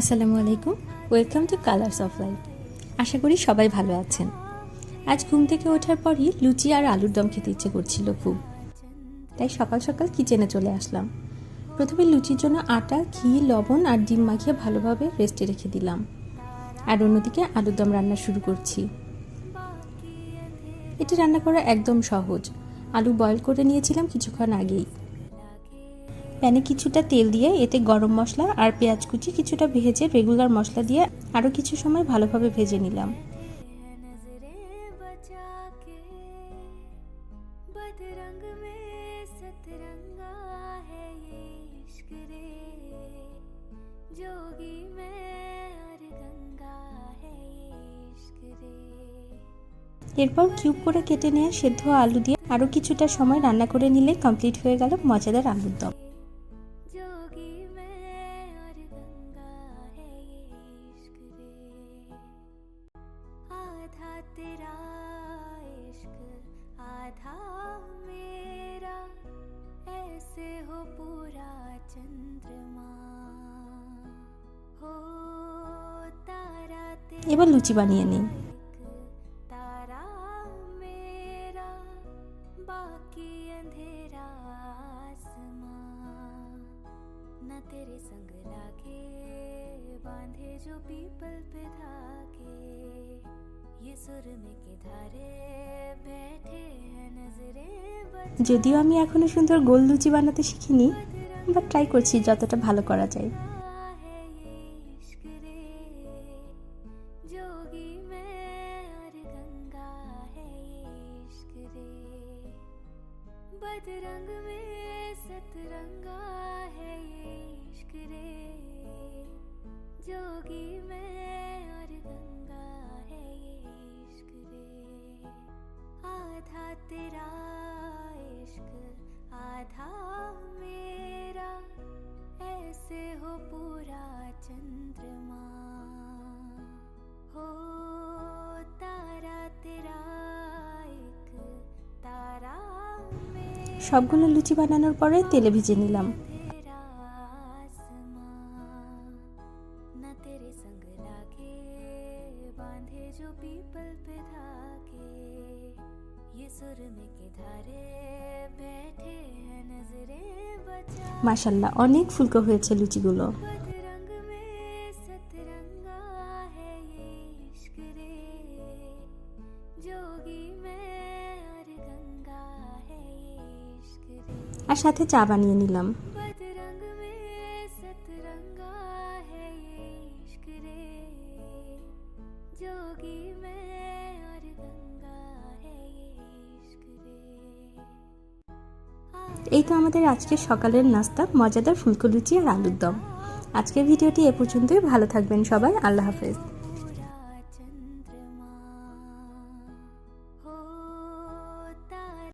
আসসালামু আলাইকুম। Welcome to colours of life আশা করি সবাই ভালো আছেন। আজ ঘুম থেকে ওঠার পরই লুচি আর আলুর দম খেতে ইচ্ছে করছিল খুব। তাই সকাল সকাল কিচেনে চলে আসলাম। প্রথমে লুচির জন্য আটা, ঘি, লবণ আর ডিম মাখিয়ে ভালোভাবে রেস্টে রেখে দিলাম। আর অন্যদিকে আলুর দম রান্না শুরু করছি। এটি রান্না করা একদম সহজ। আলু বয়ল করে নিয়েছিলাম কিছুক্ষণ আগেই। প্যানে কিছুটা তেল দিয়ে এতে গরম মশলা আর পেঁয়াজ কুচি কিছুটা ভেজে রেগুলার মশলা দিয়ে আরও কিছু সময় ভালোভাবে ভেজে নিলাম नजरें बचा के बदरंग में सतरंगा है ये इश्क रे जोगी में और गंगा है ये इश्क रे এরপর কিউব করে কেটে নেওয়া সেদ্ধ আলু দিয়ে আরও কিছুটা সময় রান্না করে নিলে কমপ্লিট হয়ে গেল মজাদার আলুর দম पूरा चंद्रमा हो तारा तेरा এবার লুচি বানিয়ে নিই एक तारा मेरा बाकी अंधेरा आसमां न तेरे संग लागे बांधे जो पीपल पे धागे ये सुर में किधारे बैठे हैं नजरे बच যদিও আমি এখনো সুন্দর গোল লুচি বানাতে শিখিনি বাট ট্রাই করছি যতটা ভালো করা যায় है ये इश्क रे जोगी में और गंगा है ये इश्क रे बदरंग में सतरंगा है ये इश्क रे जोगी में और गंगा है ये इश्क रे आधा तेरा इश्क आधा मेरा ऐसे हो पूरा चंद्रमा हो तारा तेरा एक तारा मेरा সবগুলো লুচি বানানোর পরে তেলে ভেজে নিলাম तेरा आसमां न तेरे संग लागे बांधे जो पीपल पे धागे ये सुर में किधारे बैठे हैं नजरे बचा মাসাল্লাহ অনেক ফুলকো হয়েছে লুচিগুলো। আর সাথে চা বানিয়ে নিলাম। এই তো আমাদের আজকে সকালের নাস্তা, মজাদার ফুলকো লুচি আর আলুর দম। আজকের ভিডিওটি এ পর্যন্তই। ভালো থাকবেন সবাই। আল্লাহ হাফেজ।